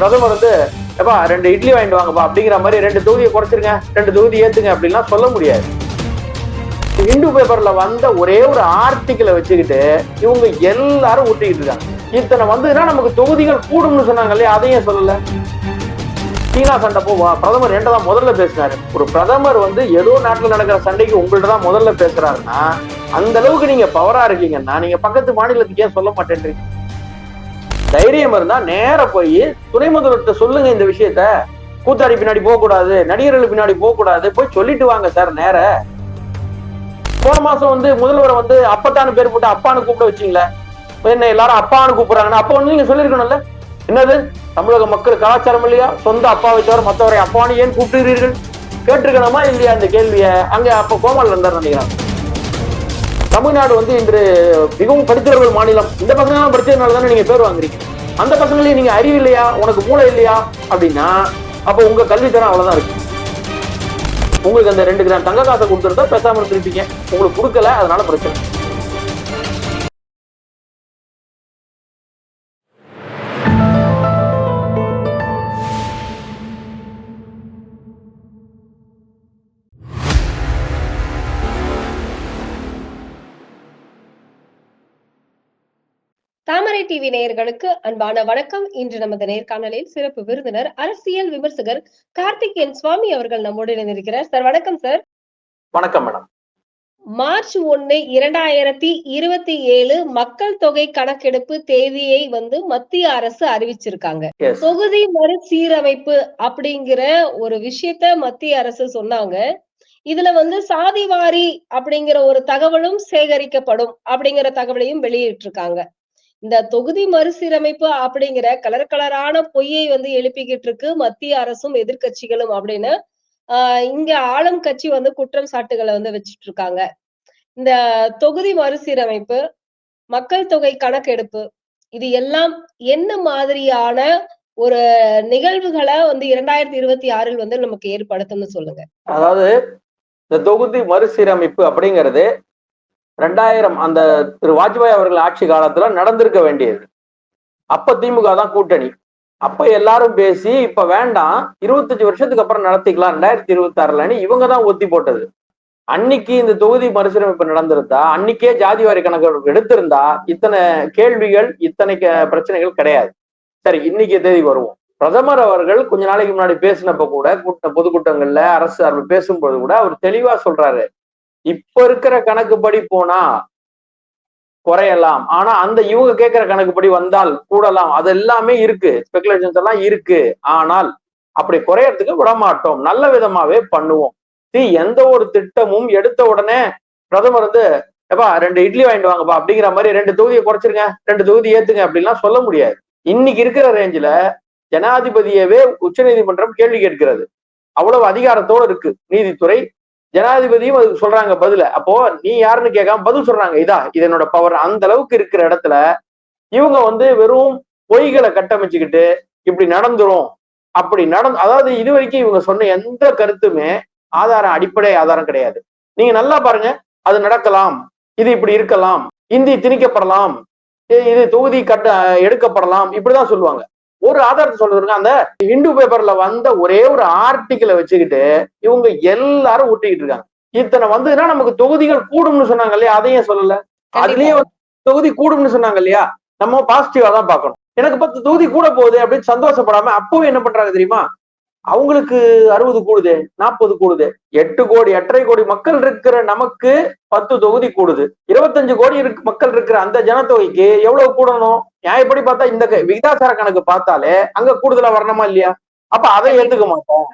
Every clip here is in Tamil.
பிரதமர் வந்து எப்பா ரெண்டு இட்லி வாங்கிட்டு வாங்கப்பா அப்படிங்கிற மாதிரி ரெண்டு தொகுதியை குறைச்சிருங்க ரெண்டு தொகுதி ஏத்துங்க அப்படின்லாம் சொல்ல முடியாது. இந்து பேப்பர்ல வந்த ஒரே ஒரு ஆர்டிக்கலை வச்சுக்கிட்டு இவங்க எல்லாரும் ஊட்டிக்கிட்டு இருக்காங்க. இத்தனை வந்ததுன்னா நமக்கு தொகுதிகள் கூடும்னு சொன்னாங்க இல்லையா? அதையும் சொல்லல? சீனா சண்டை போவா பிரதமர் என்கிட்ட தான் முதல்ல பேசினாரு. ஒரு பிரதமர் வந்து ஏதோ நாட்டுல நடக்கிற சண்டைக்கு உங்கள்ட்ட தான் முதல்ல பேசுறாருன்னா அந்த அளவுக்கு நீங்க பவரா இருக்கீங்கன்னா நீங்க பக்கத்து மாநிலத்துக்கு ஏன் சொல்ல மாட்டேன்றீங்க? தைரியம் இருந்தா நேர போய் துணை முதல்வர்கிட்ட சொல்லுங்க இந்த விஷயத்த. கூத்தாடி பின்னாடி போக கூடாது நடிகர்கள் பின்னாடி போக கூடாது போய் சொல்லிட்டு வாங்க சார் நேர. போன மாசம் வந்து முதல்வரை வந்து அப்பத்தானு பேர் போட்டு அப்பான்னு கூப்பிட வச்சிங்களே. என்ன எல்லாரும் அப்பான்னு கூப்பிடுறாங்கன்னா அப்ப வந்து நீங்க சொல்லிருக்கணும்ல? என்னது? தமிழக மக்கள் கலாச்சாரம் இல்லையா? சொந்த அப்பாவை தவிர மற்றவரை அப்பான்னு ஏன் கூப்பிடுகிறீர்கள்? கேட்டிருக்கணுமா இல்லையா இந்த கேள்வியை? அங்க அப்ப கோமால் இருந்தார் நினைக்கிறாங்க தமிழ்நாடு வந்து இன்று மிகவும் படித்தவர்கள் மாநிலம். இந்த பசங்களாம் படித்ததுனால தானே நீங்க பேர் வாங்குறீங்க? அந்த பசங்களையும் நீங்க அறிவு இல்லையா? உனக்கு மூளை இல்லையா? அப்படின்னா அப்ப உங்க கல்வித்தரம் அவ்வளவுதான் இருக்கு. உங்களுக்கு அந்த ரெண்டு கிராம் தங்க காசை கொடுத்துருந்தா பேசாமல் இருந்திருப்பீங்க. உங்களுக்கு கொடுக்கல அதனால பிரச்சனை. தாமரை டிவி நேயர்களுக்கு அன்பான வணக்கம். இன்று நமது நேர்காணலில் சிறப்பு விருந்தினர் அரசியல் விமர்சகர் கார்த்திக் என் சுவாமி அவர்கள் நம்மோடு இணைந்திருக்கிறார். சார் வணக்கம் சார். வணக்கம் மேடம். மார்ச் ஒண்ணு இரண்டாயிரத்தி இருபத்தி ஏழு மக்கள் தொகை கணக்கெடுப்பு தேதியை வந்து மத்திய அரசு அறிவிச்சிருக்காங்க. தொகுதி மறுசீரமைப்பு அப்படிங்கிற ஒரு விஷயத்த மத்திய அரசு சொன்னாங்க. இதுல வந்து சாதிவாரி அப்படிங்கிற ஒரு தகவலும் சேகரிக்கப்படும் அப்படிங்கிற தகவலையும் வெளியிட்டிருக்காங்க. இந்த தொகுதி மறுசீரமைப்பு அப்படிங்கிற கலர் கலரான பொய்யை வந்து எழுப்பிக்கிட்டு இருக்கு மத்திய அரசும் எதிர்க்கட்சிகளும் அப்படின்னு ஆஹ் இங்க ஆளும் கட்சி வந்து குற்றம் சாட்டுகளை வந்து வச்சிட்டு இருக்காங்க. இந்த தொகுதி மறுசீரமைப்பு மக்கள் தொகை கணக்கெடுப்பு இது எல்லாம் என்ன மாதிரியான ஒரு நிகழ்வுகளை வந்து இரண்டாயிரத்தி இருபத்தி ஆறில் வந்து நமக்கு ஏற்படுத்தும்னு சொல்லுங்க. அதாவது இந்த தொகுதி மறுசீரமைப்பு அப்படிங்கிறது ரெண்டாயிரம் அந்த திரு வாஜ்பாய் அவர்கள் ஆட்சி காலத்துல நடந்திருக்க வேண்டியது. அப்ப திமுக தான் கூட்டணி. அப்ப எல்லாரும் பேசி இப்ப வேண்டாம் இருபத்தஞ்சு வருஷத்துக்கு அப்புறம் நடத்திக்கலாம். ரெண்டாயிரத்தி இருபத்தி ஆறுலன்னு இவங்க தான் ஒத்தி போட்டது. அன்னைக்கு இந்த தொகுதி மறுசீரமைப்பு நடந்திருந்தா அன்னைக்கே ஜாதிவாரி கணக்கு எடுத்திருந்தா இத்தனை கேள்விகள் இத்தனை க- பிரச்சனைகள் கிடையாது. சரி இன்னைக்கு தேதி வருவோம். பிரதமர் அவர்கள் கொஞ்ச நாளைக்கு முன்னாடி பேசினப்ப கூட கூட்ட பொதுக்கூட்டங்கள்ல அரசு சார்பில் பேசும்போது கூட அவர் தெளிவா சொல்றாரு. இப்ப இருக்கிற கணக்குப்படி போனா குறையலாம். ஆனா அந்த இவங்க கேட்கிற கணக்குப்படி வந்தால் கூடலாம். அது எல்லாமே இருக்கு. ஸ்பெகுலேஷன்ஸ் எல்லாம் இருக்கு. ஆனால் அப்படி குறையறதுக்கு விடமாட்டோம். நல்ல விதமாவே பண்ணுவோம். தீ எந்த ஒரு திட்டமும் எடுத்த உடனே பிரதமர் வந்து எப்பா ரெண்டு இட்லி வாங்கிட்டு வாங்கப்பா அப்படிங்கிற மாதிரி ரெண்டு தொகுதியை குறைச்சிருங்க. ரெண்டு தொகுதி ஏத்துங்க அப்படின்லாம் சொல்ல முடியாது. இன்னைக்கு இருக்கிற ரேஞ்சில ஜனாதிபதியவே உச்சநீதிமன்றம் கேள்வி கேட்கிறது. அவ்வளவு அதிகாரத்தோட இருக்கு. நீதித்துறை ஜனாதிபதியும் அதுக்கு சொல்றாங்க பதில. அப்போ நீ யாருன்னு கேட்காம பதில் சொல்றாங்க. இதா இது என்னோட பவர் அந்த அளவுக்கு இருக்கிற இடத்துல இவங்க வந்து வெறும் பொய்களை கட்டமைச்சுக்கிட்டு இப்படி நடந்துரும். அப்படி நடந்து அதாவது இது வரைக்கும் இவங்க சொன்ன எந்த கருத்துமே ஆதாரம் அடிப்படை ஆதாரம் கிடையாது. நீங்க நல்லா பாருங்க. அது நடக்கலாம். இது இப்படி இருக்கலாம். இந்தி திணிக்கப்படலாம். இது தொகுதி கட்ட எடுக்கப்படலாம். இப்படிதான் சொல்லுவாங்க. ஒரு ஆதாரத்தை சொல்றதுங்க அந்த இந்து பேப்பர்ல வந்த ஒரே ஒரு ஆர்டிக்கிளை வச்சுக்கிட்டு இவங்க எல்லாரும் ஊட்டிக்கிட்டு இருக்காங்க. இத்தனை வந்ததுன்னா நமக்கு தொகுதிகள் கூடும்னு சொன்னாங்க இல்லையா? அதையும் சொல்லல. அதுலயே தொகுதி கூடும்னு சொன்னாங்க இல்லையா? நம்ம பாசிட்டிவா தான் பார்க்கணும். எனக்கு பத்து தொகுதி கூட போகுது அப்படின்னு சந்தோஷப்படாம அப்பவும் என்ன பண்றாங்க தெரியுமா? அவங்களுக்கு அறுபது கூடுது நாற்பது கூடுது. எட்டு கோடி எட்டரை கோடி மக்கள் இருக்கிற நமக்கு பத்து தொகுதி கூடுது. இருபத்தஞ்சு கோடி இருக்கு மக்கள் இருக்கிற அந்த ஜனத்தொகைக்கு எவ்வளவு கூடணும்? நியாயப்படி பார்த்தா இந்த க- விகிதாசார கணக்கு பார்த்தாலே அங்க கூடுதலா வரணுமா இல்லையா? அப்ப அதை ஏத்துக்க மாட்டோம்.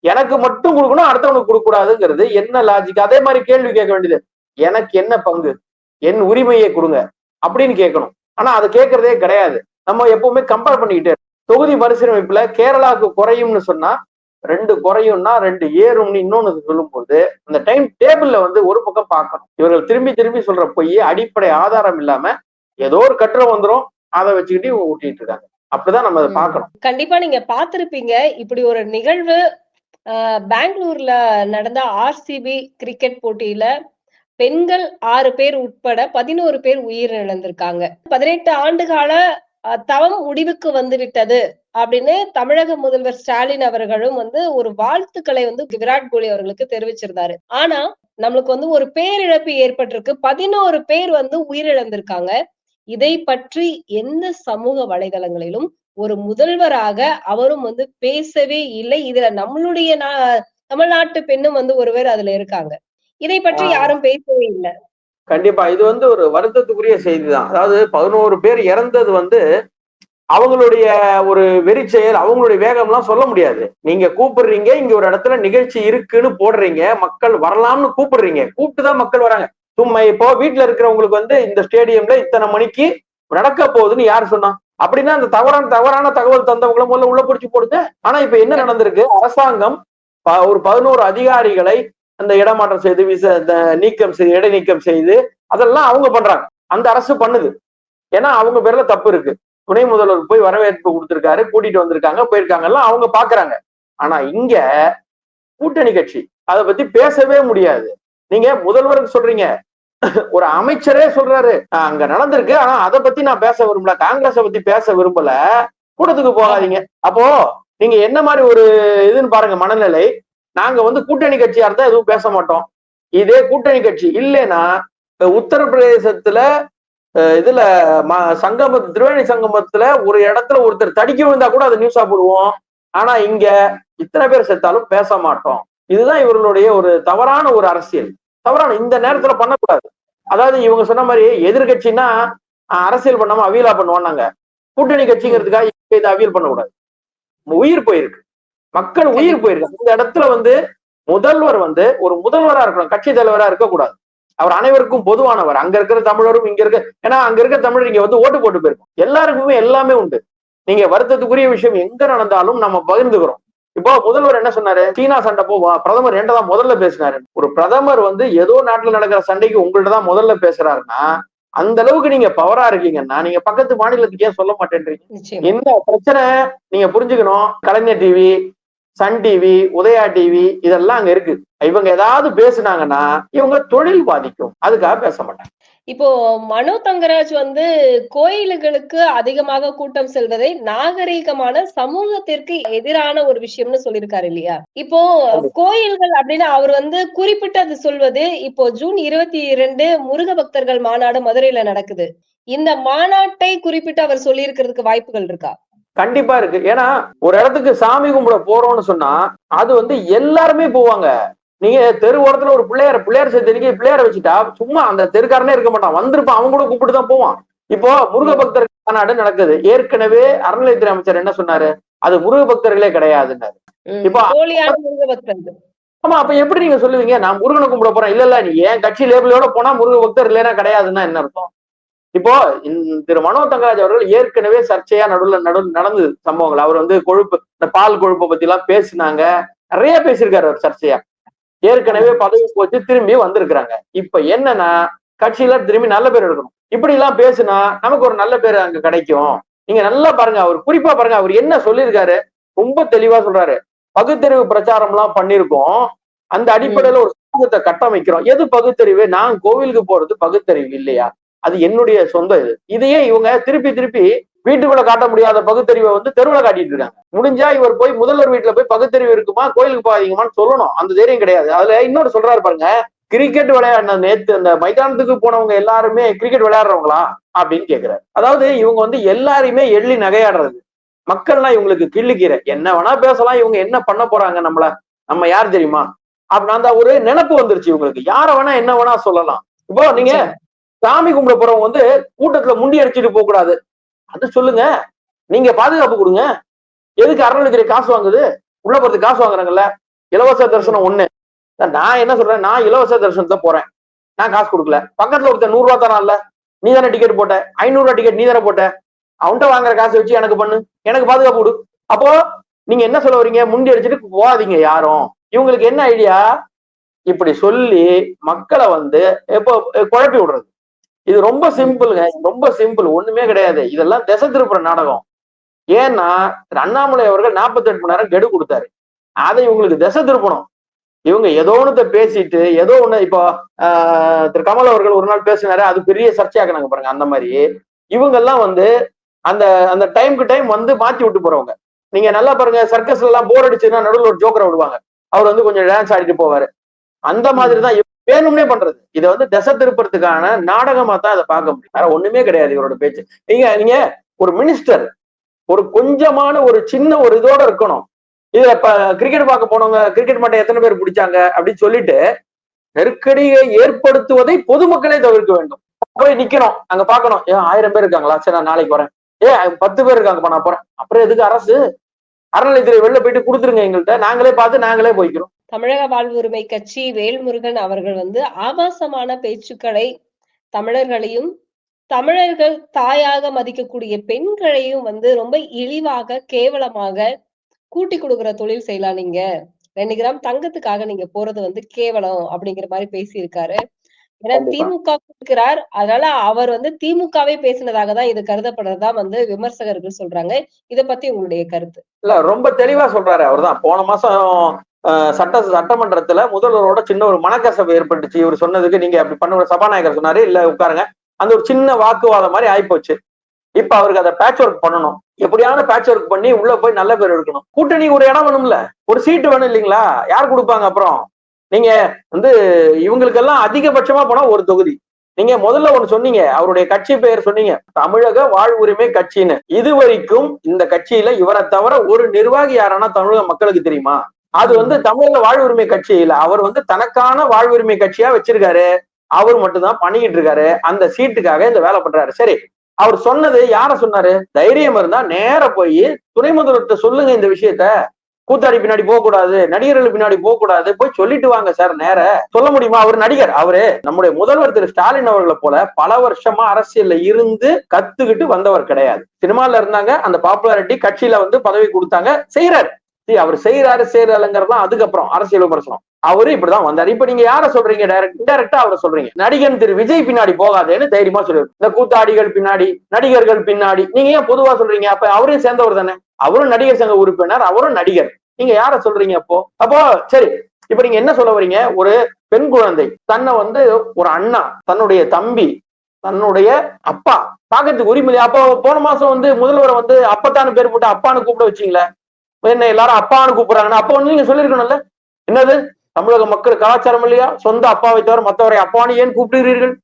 எனக்கு மட்டும் கொடுக்கணும் அடுத்தவனுக்கு கொடுக்க கூடாதுங்கிறது என்ன லாஜிக் அதே மாதிரி கேள்வி கேட்க வேண்டியது. எனக்கு என்ன பங்கு? என் உரிமையை கொடுங்க. அப்படின்னு கேட்கணும். ஆனா அது கேட்கறதே கிடையாது. நம்ம எப்பவுமே கம்பேர் பண்ணிக்கிட்டே தொகுதி மறுசீரமைப்புல கேரளாவுக்கு குறையும்னு சொன்னா ரெண்டு குறையும்னா ரெண்டு ஏறும்னு இன்னொன்னு சொல்லும்போது அந்த டைம் டேபிள்ல வந்து ஒரு பக்கம் பார்க்கணும். இவர்கள் திரும்பி திரும்பி சொல்ற பொய் அடிப்படை ஆதாரம் இல்லாம ஏதோ ஒரு கட்டுரை வந்துரும் அதை வச்சுக்கிட்டு இவங்க ஊட்டிட்டு இருக்காங்க. அப்படிதான் நம்ம அதை ம். பார்க்கணும். கண்டிப்பா நீங்க பார்த்திருப்பீங்க. இப்படி ஒரு நிகழ்வு பெங்களூர்ல நடந்த ஆர்சிபி கிரிக்கெட் போட்டியில பெண்கள் ஆறு பேர் உட்பட பதினோரு பேர் உயிரிழந்திருக்காங்க. பதினெட்டு ஆண்டு கால தவம் முடிவுக்கு வந்து விட்டது அப்படின்னு தமிழக முதல்வர் ஸ்டாலின் அவர்களும் வந்து ஒரு வாழ்த்துக்களை வந்து விராட் கோலி அவர்களுக்கு தெரிவிச்சிருந்தாரு. ஆனா நம்மளுக்கு வந்து ஒரு பேரிழப்பு ஏற்பட்டிருக்கு. பதினோரு பேர் வந்து உயிரிழந்திருக்காங்க. இதை பற்றி எந்த சமூக வலைதளங்களிலும் ஒரு முதல்வராக அவரும் வந்து பேசவே இல்லை. இதுல நம்மளுடைய நா- தமிழ்நாட்டு பெண்ணும் வந்து ஒருவர் அதுல இருக்காங்க. இதை பற்றி. யாரும் பேசவே இல்லை. கண்டிப்பா. இது வந்து ஒரு வருத்தத்துக்குரிய செய்தி தான் அதாவது பதினோரு பேர் இறந்தது வந்து அவங்களுடைய ஒரு வெறி செயல் அவங்களுடைய வேகம்லாம் சொல்ல முடியாது. நீங்க கூப்பிடுறீங்க இங்க ஒரு இடத்துல நிகழ்ச்சி இருக்குன்னு போடுறீங்க மக்கள் வரலாம்னு கூப்பிடுறீங்க. கூப்பிட்டு தான் மக்கள் வராங்க. சும்மா இப்போ வீட்டுல இருக்கிறவங்களுக்கு வந்து இந்த ஸ்டேடியம்ல இத்தனை மணிக்கு நடக்க போகுதுன்னு யார் சொன்னா? அப்படின்னா அந்த தவறான தவறான தகவல் தந்தவங்களை முதல்ல உள்ள பிடிச்சி போடுங்க. ஆனா இப்ப என்ன நடந்திருக்கு? அரசாங்கம் ப- ஒரு பதினோரு அதிகாரிகளை அந்த இடமாற்றம் செய்து விச இந்த நீக்கம் செய்து இடைநீக்கம் செய்து அதெல்லாம் அவங்க பண்றாங்க. அந்த அரசு பண்ணுது. ஏன்னா அவங்க பேர்ல தப்பு இருக்கு. துணை முதல்வர் போய் வரவேற்பு கொடுத்திருக்காரு கூட்டிட்டு வந்திருக்காங்க போயிருக்காங்கல்ல அவங்க பாக்குறாங்க. ஆனா இங்க கூட்டணி கட்சி அதை பத்தி பேசவே முடியாது. நீங்க முதல்வருக்கு சொல்றீங்க. ஒரு அமைச்சரே சொல்றாரு. அங்க நடந்திருக்கு. ஆனா அதை பத்தி நான் பேச விரும்பல. காங்கிரஸ பத்தி பேச விரும்பல. கூட்டத்துக்கு போகாதீங்க. அப்போ நீங்க என்ன மாதிரி ஒரு இதுன்னு பாருங்க மனநிலை. நாங்க வந்து கூட்டணி கட்சியா இருந்தா எதுவும் பேச மாட்டோம். இதே கூட்டணி கட்சி இல்லைன்னா உத்தரப்பிரதேசத்துல இதுல ம- சங்கம திரிவேணி சங்கமத்துல ஒரு இடத்துல ஒருத்தர் தடிக்க விழுந்தா கூட அதை நியூஸா போடுவோம். ஆனா இங்க இத்தனை பேர் செத்தாலும் பேச மாட்டோம். இதுதான் இவர்களுடைய ஒரு தவறான ஒரு அரசியல். தவறான இந்த நேரத்துல பண்ணக்கூடாது. அதாவது இவங்க சொன்ன மாதிரி எதிர்கட்சின்னா அரசியல் பண்ணாம அவியலா பண்ணுவான்னாங்க. கூட்டணி கட்சிங்கிறதுக்காக இதை அவியல் பண்ணக்கூடாது. உயிர் போயிருக்கு. மக்கள் உயிர் போயிருக்கு இந்த இடத்துல வந்து முதல்வர் வந்து ஒரு முதல்வரா இருக்கணும் கட்சி தலைவரா இருக்கக்கூடாது. அவர் அனைவருக்கும் பொதுவானவர். அங்க இருக்கிற தமிழரும் இங்க இருக்க ஏன்னா அங்க இருக்க தமிழர் இங்க வந்து ஓட்டு போட்டு போயிருக்கும் எல்லாருக்குமே எல்லாமே உண்டு. நீங்க வருத்தத்துக்குரிய விஷயம் எங்க நடந்தாலும் நம்ம பகிர்ந்துக்கிறோம். இப்போ முதல்வர் என்ன சொன்னாரு? சீனா சண்டை போ வா- பிரதமர் என்கிட்ட தான் முதல்ல பேசினாரு? ஒரு பிரதமர் வந்து ஏதோ நாட்டுல நடக்கிற சண்டைக்கு உங்கள்ட்ட தான் முதல்ல பேசுறாருன்னா அந்த அளவுக்கு நீங்க பவரா இருக்கீங்கன்னா நீங்க பக்கத்து மாநிலத்துக்கு ஏன் சொல்ல மாட்டேன்றீங்க? என்ன பிரச்சனை? நீங்க புரிஞ்சுக்கணும். Kalaignar TV Sun TV Udaya TV இதெல்லாம் அங்க இருக்கு. இவங்க ஏதாவது பேசுனாங்கன்னா இவங்க தொழில் பாதிக்கும். அதுக்காக பேச மாட்டாங்க. இப்போ மனோ தங்கராஜ் வந்து கோயில்களுக்கு அதிகமாக கூட்டம் செல்வதை நாகரீகமான சமூகத்திற்கு எதிரான ஒரு விஷயம்னு சொல்லியிருக்காரு இல்லையா? இப்போ கோயில்கள் அப்படின்னு அவர் வந்து குறிப்பிட்டது சொல்வது இப்போ ஜூன் இருபத்தி இரண்டு முருக பக்தர்கள் மாநாடு மதுரையில நடக்குது. இந்த மாநாட்டை குறிப்பிட்டு அவர் சொல்லியிருக்கிறதுக்கு வாய்ப்புகள் இருக்கா? கண்டிப்பா இருக்கு. ஏன்னா ஒரு இடத்துக்கு சாமி கும்பிட போறோம்னு சொன்னா அது வந்து எல்லாருமே போவாங்க. நீங்க தெரு ஓரத்துல ஒரு பிள்ளையார பிள்ளையார் சேர்த்து பிள்ளையார வச்சுட்டா சும்மா அந்த தெருக்காரனே இருக்க மாட்டான். வந்திருப்பான். அவன் கூட கூப்பிட்டு தான் போவான். இப்போ முருக பக்தர் மாநாடு நடக்குது. ஏற்கனவே அறநிலையத்துறை அமைச்சர் என்ன சொன்னாரு? அது முருக பக்தர்களே கிடையாதுன்னாரு. இப்போ- ஆமா அப்ப எப்படி நீங்க சொல்லுவீங்க? நான் முருகனை கும்பிட போறேன். இல்ல இல்ல நீ ஏன் கட்சி லேபிளோட போனா முருக பக்தர் இல்லைன்னா கிடையாதுன்னா என்ன அர்த்தம்? இப்போ இந்த திரு மனோ தங்கராஜ் அவர்கள் ஏற்கனவே சர்ச்சையா நடுவுல நடு நடந்தது சம்பவங்கள். அவர் வந்து கொழுப்பு இந்த பால் கொழுப்பை பத்தி எல்லாம் பேசினாங்க. நிறைய பேசியிருக்காரு அவர் சர்ச்சையா. ஏற்கனவே பதவி போச்சு திரும்பி வந்திருக்கிறாங்க. இப்ப என்னன்னா கட்சியில திரும்பி நல்ல பேர் எடுக்கணும். இப்படி எல்லாம் பேசுனா நமக்கு ஒரு நல்ல பேர் அங்க கிடைக்கும். நீங்க நல்லா பாருங்க அவர் குறிப்பா பாருங்க அவர் என்ன சொல்லியிருக்காரு ரொம்ப தெளிவா சொல்றாரு. பகுத்தறிவு பிரச்சாரம் எல்லாம் பண்ணிருக்கோம் அந்த அடிப்படையில ஒரு சமூகத்தை கட்டமைக்கிறோம். எது பகுத்தறிவு? நான் கோவிலுக்கு போறது பகுத்தறிவு இல்லையா? அது என்னுடைய சொந்த இது. இதையே இவங்க திருப்பி திருப்பி வீட்டுக்குள்ள காட்ட முடியாத பகுத்தறிவை வந்து தெருவுல காட்டிட்டு இருக்காங்க. முடிஞ்சா இவர் போய் முதல்வர் வீட்டுல போய் பகுத்தறிவு இருக்குமா கோயிலுக்கு போகாதீங்கமான்னு சொல்லணும். அந்த தைரியம் கிடையாது. அதுல இன்னொரு சொல்றாரு பாருங்க கிரிக்கெட் விளையாடின நேத்து அந்த மைதானத்துக்கு போனவங்க எல்லாருமே கிரிக்கெட் விளையாடுறவங்களா? அப்படின்னு கேக்குறாரு. அதாவது இவங்க வந்து எல்லாரையுமே எள்ளி நகையாடுறது. மக்கள்லாம் இவங்களுக்கு கிள்ளுக்கீரை. என்ன வேணா பேசலாம் இவங்க என்ன பண்ண போறாங்க நம்மள? நம்ம யார் தெரியுமா? அப்படி அந்த ஒரு நினப்பு வந்துருச்சு இவங்களுக்கு. யார வேணா என்ன வேணா சொல்லலாம். இப்போ நீங்க சாமி கும்பிட போறவங்க வந்து கூட்டத்துல முண்டி அடிச்சுட்டு போக கூடாது. அது சொல்லுங்க. நீங்க பாதுகாப்பு கொடுங்க. எதுக்கு அறநிலைத்துறை காசு வாங்குது? உள்ள போறதுக்கு காசு வாங்குறாங்கல்ல? இலவச தரிசனம் ஒண்ணு. நான் என்ன சொல்றேன்? நான் இலவச தரிசனத்தை போறேன். நான் காசு கொடுக்கல. பக்கத்துல ஒருத்தர் நூறு ரூபா தரான்ல. நீ தானே டிக்கெட் போட்ட. ஐநூறு ரூபா டிக்கெட் நீ தானே போட்ட. அவன்கிட்ட வாங்குற காசு வச்சு எனக்கு பண்ணு. எனக்கு பாதுகாப்பு கொடு. அப்போ நீங்க என்ன சொல்ல வரீங்க முண்டி அடிச்சுட்டு போகாதீங்க யாரும். இவங்களுக்கு என்ன ஐடியா இப்படி சொல்லி மக்களை வந்து எப்போ குழப்பி விடுறது. இது ரொம்ப சிம்பிள்ங்க ரொம்ப சிம்பிள் ஒண்ணுமே கிடையாது. இதெல்லாம் திசை திருப்புற நாடகம். ஏன்னா அண்ணாமலை அவர்கள் 48 மணி நேரம் கெடு கொடுத்தாரு. அதை இவங்களுக்கு திசை திருப்பணும் இவங்க ஏதோ ஒன்றத்தை பேசிட்டு ஏதோ ஒண்ணு இப்போ ஆஹ், திரு கமல் அவர்கள் ஒரு நாள் பேசினாரு அது பெரிய சர்ச்சையாக்குனாங்க பாருங்க அந்த மாதிரி. இவங்க எல்லாம் வந்து அந்த அந்த டைம்க்கு டைம் வந்து மாத்தி விட்டு போறவங்க. நீங்க நல்லா பாருங்க சர்க்கஸ்ல எல்லாம் போர் அடிச்சுன்னா நடுவில் ஒரு ஜோக்கரை விடுவாங்க. அவர் வந்து கொஞ்சம் டான்ஸ் ஆடிட்டு போவாரு. அந்த மாதிரி தான் வேணும்னே பண்றது. இதை வந்து திசை திருப்பறதுக்கான நாடகமா தான் அதை பார்க்க முடியும். வேற ஒண்ணுமே கிடையாது இவரோட பேச்சு. நீங்க நீங்க ஒரு மினிஸ்டர் ஒரு கொஞ்சமான ஒரு சின்ன ஒரு இதோட இருக்கணும். இதுல கிரிக்கெட் பார்க்க போனவங்க கிரிக்கெட் மட்டும் எத்தனை பேர் பிடிச்சாங்க அப்படின்னு சொல்லிட்டு நெருக்கடியை ஏற்படுத்துவதை பொதுமக்களே தவிர்க்க வேண்டும். போய் நிக்கணும். அங்க பாக்கணும் ஏன் ஆயிரம் பேர் இருக்காங்களா? சரி நான் நாளைக்கு வரேன். ஏ பத்து பேர் இருக்காங்கப்பா நான் போறேன். அப்புறம் எதுக்கு அரசு? அறநிலையத்துறை வெளில போயிட்டு கொடுத்துருங்க எங்கள்கிட்ட நாங்களே பார்த்து நாங்களே போய்க்கிறோம். தமிழக வாழ்வுரிமை கட்சி வேல்முருகன் அவர்கள் வந்து ஆபாசமான பேச்சுக்களை தமிழர்களையும் தமிழர்கள் தாயாக மதிக்கக்கூடிய பெண்களையும் வந்து ரொம்ப இழிவாக கேவலமாக கூட்டி கொடுக்கிற தொழில் செய்யலாம் நீங்க ரெண்டு கிராம் தங்கத்துக்காக நீங்க போறது வந்து கேவலம் அப்படிங்கிற மாதிரி பேசியிருக்காரு. ஏன்னா. திமுக இருக்கிறார் அதனால அவர் வந்து திமுகவே பேசினதாக தான் இது கருதப்படுறதா வந்து விமர்சகர்கள் சொல்றாங்க. இத பத்தி உங்களுடைய கருத்து. இல்ல ரொம்ப தெளிவா சொல்றாரு அவர்தான். போன மாசம் சட்ட சட்டமன்றத்துல முதல்வரோட சின்ன ஒரு மனக்கசப்பு ஏற்பட்டுச்சு. இவர் சொன்னதுக்கு நீங்க அப்படி பண்ண சபாநாயகர் சொன்னாரு இல்ல உட்காருங்க. அந்த ஒரு சின்ன வாக்குவாதம் மாதிரி ஆயிப்போச்சு. இப்ப அவருக்கு அதை பேட்ச் ஒர்க் பண்ணணும். எப்படியான பேட்ச் ஒர்க் பண்ணி உள்ள போய் நல்ல பேர் எடுக்கணும். கூட்டணி ஒரு இடம் வேணும்ல. ஒரு சீட்டு வேணும் இல்லைங்களா? யார் கொடுப்பாங்க அப்புறம்? நீங்க வந்து இவங்களுக்கெல்லாம் அதிகபட்சமா போனா ஒரு தொகுதி. நீங்க முதல்ல ஒண்ணு சொன்னீங்க. அவருடைய கட்சி பெயர் சொன்னீங்க. தமிழக வாழ்வுரிமை கட்சின்னு. இது வரைக்கும் இந்த கட்சியில இவரை தவிர ஒரு நிர்வாகி யாரானா தமிழக மக்களுக்கு தெரியுமா? அது வந்து தமிழக வாழ்வுரிமை கட்சி இல்ல. அவர் வந்து தனக்கான வாழ்வுரிமை கட்சியா வச்சிருக்காரு. அவர் மட்டும்தான் பண்ணிக்கிட்டு இருக்காரு. அந்த சீட்டுக்காக இந்த வேலை பண்றாரு. சரி அவர் சொன்னது யார சொன்னாரு? தைரியம் இருந்தா நேர போய் துணை முதல்வர்கிட்ட சொல்லுங்க இந்த விஷயத்த. கூத்தாடி பின்னாடி போக கூடாது நடிகர்கள் பின்னாடி போக கூடாது போய் சொல்லிட்டு வாங்க சார் நேர. சொல்ல முடியுமா? அவர் நடிகர். அவரு நம்முடைய முதல்வர் திரு ஸ்டாலின் அவர்களை போல பல வருஷமா அரசியல்ல இருந்து கத்துக்கிட்டு வந்தவர் கிடையாது. சினிமால இருந்தாங்க அந்த பாப்புலாரிட்டி கட்சியில வந்து பதவி கொடுத்தாங்க செய்யறாரு See, அவர் செய்யறாரு செய்யறாருங்கிறது அதுக்கப்புறம் அரசியல் விமர்சனம். அவரு இப்படிதான் வந்தாரு. இப்ப நீங்க யார சொல்றீங்க? டைரக்ட் இன்டெரக்டா அவரை சொல்றீங்க. நடிகன் திரு விஜய் பின்னாடி போகாதேன்னு தைரியமா சொல்லுவாரு இந்த கூத்தாடிகள் பின்னாடி நடிகர்கள் பின்னாடி நீங்க ஏன் பொதுவா சொல்றீங்க? அப்ப அவரையும் சேர்ந்தவர் தானே? அவரும் நடிகர் சங்க உறுப்பினர் அவரும் நடிகர். நீங்க யார சொல்றீங்க அப்போ? அப்போ சரி இப்ப நீங்க என்ன சொல்ல வரீங்க? ஒரு பெண் குழந்தை தன்னை வந்து ஒரு அண்ணா தன்னுடைய தம்பி தன்னுடைய அப்பா பாக்கிறதுக்கு உரிமை அப்போ போன மாசம் வந்து முதல்வரை வந்து அப்பத்தான்னு பேர் போட்டு அப்பான்னு கூப்பிட வச்சீங்களே? என்ன எல்லாரும் அப்பான்னு கூப்பிடுறாங்கன்னா. அப்போ வந்து நீங்க சொல்லிருக்கணும்ல. என்னது? தமிழக மக்கள் கலாச்சாரம் இல்லையா? சொந்த அப்பாவை தவிர மற்றவரை அப்பான்னு ஏன் கூப்பிடுகிறீர்கள்?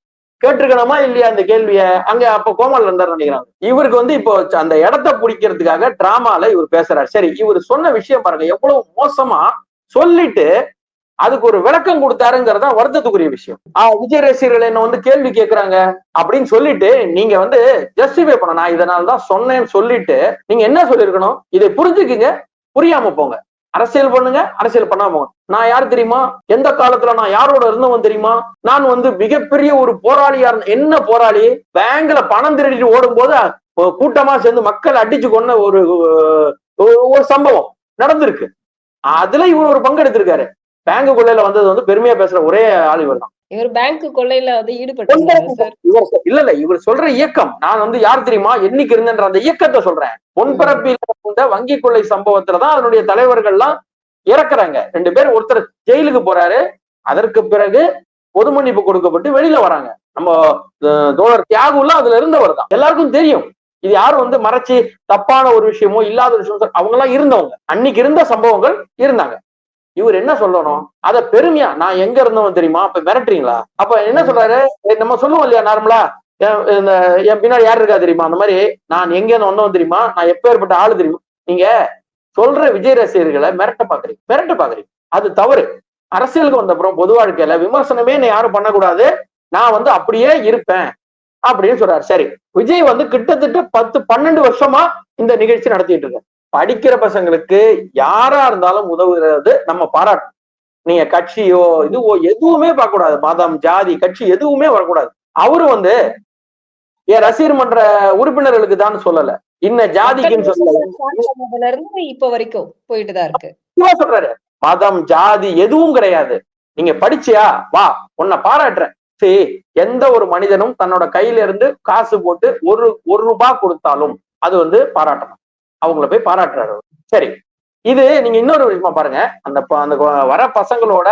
கேட்டிருக்கணுமா இல்லையா அந்த கேள்விய? அங்க அப்ப கோமல் இருந்தார் நினைக்கிறாங்க. இவருக்கு வந்து இப்போ அந்த இடத்த பிடிக்கிறதுக்காக டிராமால இவர் பேசுறாரு. சரி இவர் சொன்ன விஷயம் பாருங்க. எவ்வளவு மோசமா சொல்லிட்டு அதுக்கு ஒரு விளக்கம் கொடுத்தாருங்கிறது வருத்தத்துக்குரிய விஷயம். ஆஹ் விஜய் ரசிகர்கள் என்ன வந்து கேள்வி கேட்கறாங்க அப்படின்னு சொல்லிட்டு நீங்க வந்து ஜஸ்டிஃபை பண்ண நான் இதனால தான் சொன்னேன்னு சொல்லிட்டு நீங்க என்ன சொல்லிருக்கணும் இதை புரிஞ்சுக்குங்க. புரியாம போங்க. அரசியல் பண்ணுங்க அரசியல் பண்ணாம போங்க. நான் யார் தெரியுமா? எந்த காலத்துல நான் யாரோட இருந்தவன் தெரியுமா? நான் வந்து மிகப்பெரிய ஒரு போராளியா இருந்த என்ன போராளி? பேங்க்ல பணம் திருடிட்டு ஓடும் போது கூட்டமா சேர்ந்து மக்கள் அடிச்சு கொண்ட ஒரு ஒரு- ஒரு சம்பவம் நடந்திருக்கு. அதுல இவர் ஒரு பங்கெடுத்திருக்காரு. பேங்க் கொள்ளையில வந்தது வந்து பெருமையா பேசுற ஒரே ஆள் இவர் தான் இவர் பேங்க் கொள்ளையில வந்து ஈடுபட்டு இல்ல இல்ல இவர் சொல்ற இயக்கம். நான் வந்து யார் தெரியுமா? என்னைக்கு இருந்தன்ற அந்த இயக்கத்தை சொல்றேன். பொன்பரப்பில் இருந்த வங்கி கொள்ளை சம்பவத்துலதான் அதனுடைய தலைவர்கள்லாம் இறக்குறாங்க. ரெண்டு பேர் ஒருத்தர் ஜெயிலுக்கு போறாரு. அதற்கு பிறகு பொது மன்னிப்பு கொடுக்கப்பட்டு வெளியில வராங்க. நம்ம தோழர் தியாகுலாம் அதுல இருந்தவர் தான். எல்லாருக்கும் தெரியும். இது யாரும் வந்து மறைச்சு தப்பான ஒரு விஷயமோ இல்லாத ஒரு விஷயமோ அவங்க எல்லாம் இருந்தவங்க. அன்னைக்கு இருந்த சம்பவங்கள் இருந்தாங்க. இவர் என்ன சொல்லணும்? அத பெருமையா நான் எங்க இருந்தவன் தெரியுமா? அப்ப மிரட்டுறீங்களா? அப்ப என்ன சொல்றாரு? நம்ம சொல்லுவோம் இல்லையா நார்மலா என் இந்த என் பின்னாடி யார் இருக்கா தெரியுமா? அந்த மாதிரி நான் எங்க இருந்து வந்தவன் தெரியுமா? நான் எப்பேற்பட்ட ஆளு தெரியுமா? நீங்க சொல்ற விஜய் ரசிகர்களை மிரட்ட பாக்குறீங்க மிரட்ட பாக்குறீங்க அது தவறு. அரசியலுக்கு வந்த அப்புறம் பொது வாழ்க்கையில விமர்சனமே என்னை யாரும் பண்ணக்கூடாது. நான் வந்து அப்படியே இருப்பேன். அப்படின்னு சொல்றாரு. சரி. விஜய் வந்து கிட்டத்தட்ட பத்து பன்னெண்டு வருஷமா இந்த நிகழ்ச்சி நடத்திட்டு இருக்க படிக்கிற பசங்களுக்கு யாரா இருந்தாலும் உதவுறது நம்ம பாராட்டணும். நீங்க கட்சியோ இதுவோ எதுவுமே பார்க்க கூடாது மதம் ஜாதி கட்சி எதுவுமே வரக்கூடாது. அவரு வந்து என் ரசிகர் மன்ற உறுப்பினர்களுக்கு தான் சொல்லல. இன்ன ஜாதிக்குன்னு சொல்லல. இருந்து இப்ப வரைக்கும் போயிட்டு தான் இருக்கு. சொல்றாரு. மதம் ஜாதி எதுவும் கிடையாது. நீங்க படிச்சியா? வா உன்னை பாராட்டுறேன். சரி எந்த ஒரு மனிதனும் தன்னோட கையில இருந்து காசு போட்டு ஒரு ஒரு ரூபாய் கொடுத்தாலும் அது வந்து பாராட்டணும். அவங்கள போய் பாராட்டுறாரு சரி இது நீங்க இன்னொரு விஷயமா பாருங்க. அந்த ப- அந்த வர பசங்களோட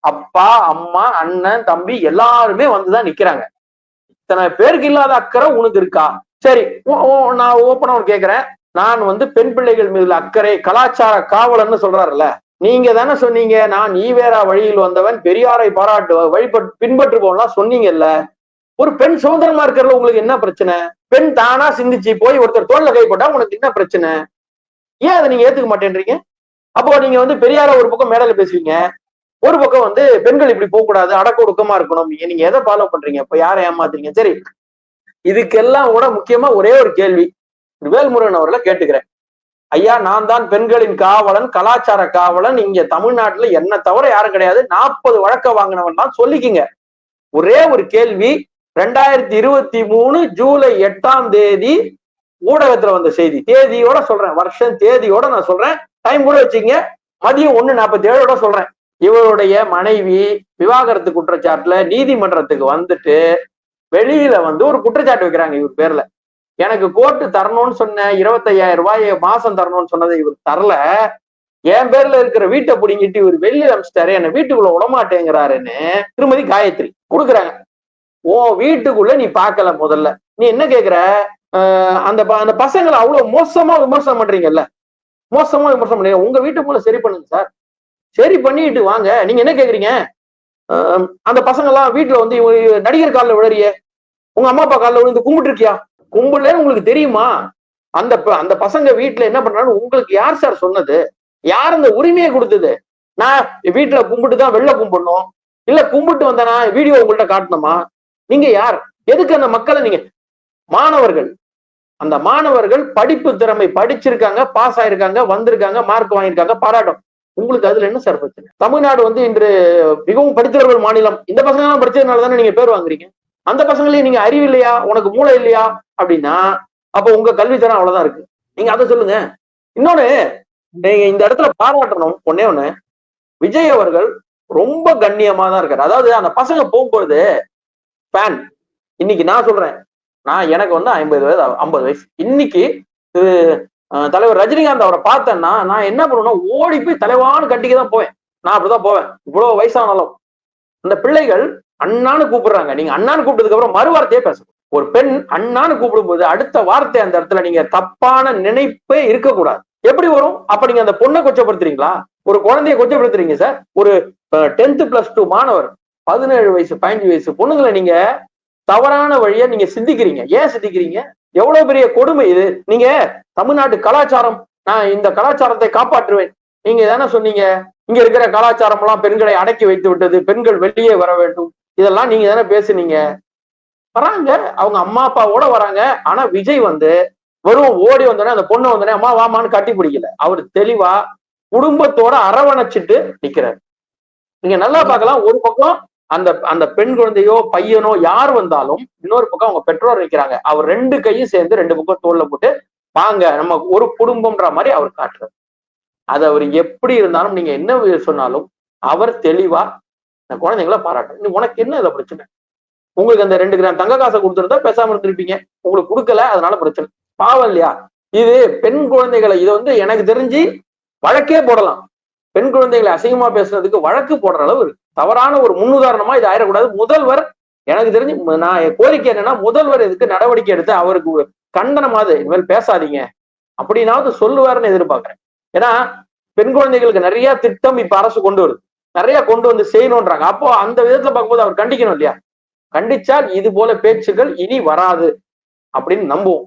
அப்பா அம்மா அண்ணன் தம்பி எல்லாருமே வந்துதான் நிக்கிறாங்க. இத்தனை பேருக்கு இல்லாத அக்கறை உனக்கு இருக்கா? சரி நான் ஓப்பனா கேக்குறேன். நான் வந்து பெண் பிள்ளைகள் மீது அக்கறை கலாச்சார காவலன்னு சொல்றாருல்ல. நீங்க தானே சொன்னீங்க நான் ஈவேரா வழியில் வந்தவன் பெரியாரை பாராட்டு வழிபட்டு பின்பற்றுவோம்லாம் சொன்னீங்கல்ல. ஒரு பெண் சுதந்திரமா இருக்கிறதுல உங்களுக்கு என்ன பிரச்சனை? பெண் தானா சிந்திச்சு போய் ஒருத்தர் தோல்ல கை போட்டா உனக்கு என்ன பிரச்சனை? ஏன் அதை நீங்க ஏத்துக்க மாட்டேன்றீங்க? அப்போ நீங்க வந்து பெரியார ஒரு பக்கம் மேடல பேசுவீங்க. ஒரு பக்கம் வந்து பெண்கள் இப்படி போக கூடாது அடக்க ஒடுக்கமா இருக்கணும். நீங்க நீங்க எதை ஃபாலோ பண்றீங்க? இப்ப யாரை ஏமாத்துறீங்க? சரி. இதுக்கெல்லாம் கூட முக்கியமா ஒரே ஒரு கேள்வி. வேல்முருகன் அவர்களை கேட்டுக்கிறேன். ஐயா நான் தான் பெண்களின் காவலன் கலாச்சார காவலன். இங்க தமிழ்நாட்டுல என்ன தவிர யாரும் கிடையாது. நாற்பது வழக்க வாங்கினவன் தான். சொல்லிக்கிங்க. ஒரே ஒரு கேள்வி. ரெண்டாயிரத்தி இருபத்தி மூணு ஜூலை எட்டாம் தேதி ஊடகத்துல வந்த செய்தி. தேதியோட சொல்றேன். வருஷம் தேதியோட நான் சொல்றேன். டைம் கூட வச்சுங்க மதியம் ஒண்ணு நாற்பத்தி ஏழோட சொல்றேன். இவருடைய மனைவி விவாகரத்து குற்றச்சாட்டுல நீதிமன்றத்துக்கு வந்துட்டு வெளியில வந்து ஒரு குற்றச்சாட்டு வைக்கிறாங்க இவர் பேர்ல. எனக்கு கோர்ட்டு தரணும்னு சொன்ன இருபத்தையாயிரம் ரூபாய் மாசம் தரணும்னு சொன்னதை இவர் தரல. என் பேர்ல இருக்கிற வீட்டை பிடிங்கிட்டு இவர் வெளியில அமிச்சிட்டாரு. என்ன வீட்டுக்குள்ள விடமாட்டேங்கிறாருன்னு திருமதி காயத்ரி கொடுக்குறாங்க. ஓ வீட்டுக்குள்ள நீ பார்க்கல முதல்ல. நீ என்ன கேக்குற? அந்த ப- அந்த பசங்களை அவ்வளவு மோசமா விமர்சனம் பண்றீங்கல்ல? மோசமா விமர்சனம் பண்றீங்க. உங்க வீட்டுக்குள்ள சரி பண்ணுங்க சார். சரி பண்ணிட்டு வாங்க. நீங்க என்ன கேக்குறீங்க? அந்த பசங்க எல்லாம் வீட்டுல வந்து நடிகர் காலில் விழறியே. உங்க அம்மா அப்பா காலில் விழுந்து கும்பிட்டு இருக்கியா கும்பிடலன்னு உங்களுக்கு தெரியுமா? அந்த ப- அந்த பசங்க வீட்டுல என்ன பண்றாங்க உங்களுக்கு யார் சார் சொன்னது? யார் அந்த உரிமையை கொடுத்தது? நான் வீட்டுல கும்பிட்டு தான் வெளில கும்பிடணும். இல்ல கும்பிட்டு வந்தேனா வீடியோ உங்கள்கிட்ட காட்டணுமா? நீங்க யார்? எதுக்கு அந்த மக்களை நீங்க? மாணவர்கள். அந்த மாணவர்கள் படிப்பு திறமை படிச்சிருக்காங்க பாஸ் ஆயிருக்காங்க வந்திருக்காங்க மார்க் வாங்கியிருக்காங்க பாராட்டும். உங்களுக்கு அதுல என்ன சார் பிரச்சனை? தமிழ்நாடு வந்து இன்று மிகவும் படித்தவர்கள் மாநிலம். இந்த பசங்க எல்லாம் படிச்சதுனால தானே நீங்க பேர் வாங்குறீங்க? அந்த பசங்களையும் நீங்க அறிவு இல்லையா? உனக்கு மூளை இல்லையா? அப்படின்னா அப்ப உங்க கல்வித்தரம் அவ்வளவுதான் இருக்கு. நீங்க அதை சொல்லுங்க. இன்னொன்னு நீங்க இந்த இடத்துல பாராட்டணும். ஒன்னே ஒண்ணு விஜய் அவர்கள் ரொம்ப கண்ணியமா தான் இருக்காரு. அதாவது அந்த பசங்க போகும்போது ஸ்பேன் இன்னைக்கு நான் சொல்றேன். நான் எனக்கு வந்து ஐம்பது வயது ஐம்பது வயசு. இன்னைக்கு திரு தலைவர் ரஜினிகாந்த் அவரை பார்த்தேன்னா நான் என்ன பண்ணுவேன்னா ஓடி போய் தலைவான்னு கட்டிக்கு தான் போவேன். நான் அப்படிதான் போவேன். இவ்வளவு வயசானாலும். அந்த பிள்ளைகள் அண்ணான்னு கூப்பிடுறாங்க. நீங்க அண்ணான்னு கூப்பிட்டதுக்கு அப்புறம் மறுவார்த்தையே பேசணும் ஒரு பெண் அண்ணான்னு கூப்பிடும்போது அடுத்த வார்த்தை அந்த இடத்துல நீங்க தப்பான நினைப்பே இருக்கக்கூடாது. எப்படி வரும்? அப்ப நீங்க அந்த பொண்ணை கொச்சப்படுத்துறீங்களா? ஒரு குழந்தைய கொச்சப்படுத்துறீங்க சார். ஒரு டென்த் பிளஸ் டூ மாணவர். பதினேழு வயசு பதினஞ்சு வயசு பொண்ணுங்களை நீங்க தவறான வழியை நீங்க சிந்திக்கிறீங்க. ஏன் சிந்திக்கிறீங்க? எவ்வளவு பெரிய கொடுமை இது. நீங்க தமிழ்நாட்டு கலாச்சாரம் நான் இந்த கலாச்சாரத்தை காப்பாற்றுவேன். நீங்க தானே சொன்னீங்க இங்க இருக்கிற கலாச்சாரம் எல்லாம் பெண்களை அடக்கி வைத்து விட்டது பெண்கள் வெளியே வர வேண்டும். இதெல்லாம் நீங்க தானே பேசுனீங்க. வராங்க அவங்க அம்மா அப்பாவோட வராங்க. ஆனா விஜய் வந்து வெறும் ஓடி வந்தோடனே அந்த பொண்ணு வந்தோடனே அம்மா வாமான்னு கட்டி பிடிக்கல. அவர் தெளிவா குடும்பத்தோட அரவணைச்சிட்டு நிக்கிறார். நீங்க நல்லா பார்க்கலாம். ஒரு பக்கம் அந்த அந்த பெண் குழந்தையோ பையனோ யார் வந்தாலும் இன்னொரு பக்கம் அவங்க பெற்றோர் நிக்கிறாங்க. அவர் ரெண்டு கையும் சேர்ந்து ரெண்டு பக்கம் தோல்ல போட்டு வாங்க நம்ம ஒரு குடும்பம்ன்ற மாதிரி அவர் காட்டுறாரு. அது அவர் எப்படி இருந்தாலும் நீங்க என்ன சொன்னாலும் அவர் தெளிவா இந்த குழந்தைங்களை பாராட்டு உனக்கு என்ன இதை பிரச்சனை? உங்களுக்கு அந்த ரெண்டு கிராம் தங்க காசை கொடுத்துருந்தா பேசாம இருந்திருப்பீங்க. உங்களுக்கு கொடுக்கல அதனால பிரச்சனை. பாவம் இல்லையா? இது பெண் குழந்தைகளை இது வந்து எனக்கு தெரிஞ்சு வழக்கே போடலாம். பெண் குழந்தைகளை அசிங்கமா பேசுறதுக்கு வழக்கு போடுற அளவு இருக்கு. தவறான ஒரு முன்னுதாரணமா இது ஆயிடக்கூடாது. முதல்வர் எனக்கு தெரிஞ்சு நான் என் கோரிக்கை என்னன்னா முதல்வர் இதுக்கு நடவடிக்கை எடுத்து அவருக்கு ஒரு கண்டனமாவது இனிமேல் பேசாதீங்க. அப்படின்னாவது சொல்லுவாருன்னு எதிர்பார்க்கிறேன். ஏன்னா பெண் குழந்தைகளுக்கு நிறைய திட்டம் இப்ப அரசு கொண்டு வருது. நிறைய கொண்டு வந்து செய்யணும்ன்றாங்க. அப்போ அந்த விதத்துல பார்க்கும்போது அவர் கண்டிக்கணும் இல்லையா? கண்டிச்சால் இது போல பேச்சுகள் இனி வராது அப்படின்னு நம்புவோம்.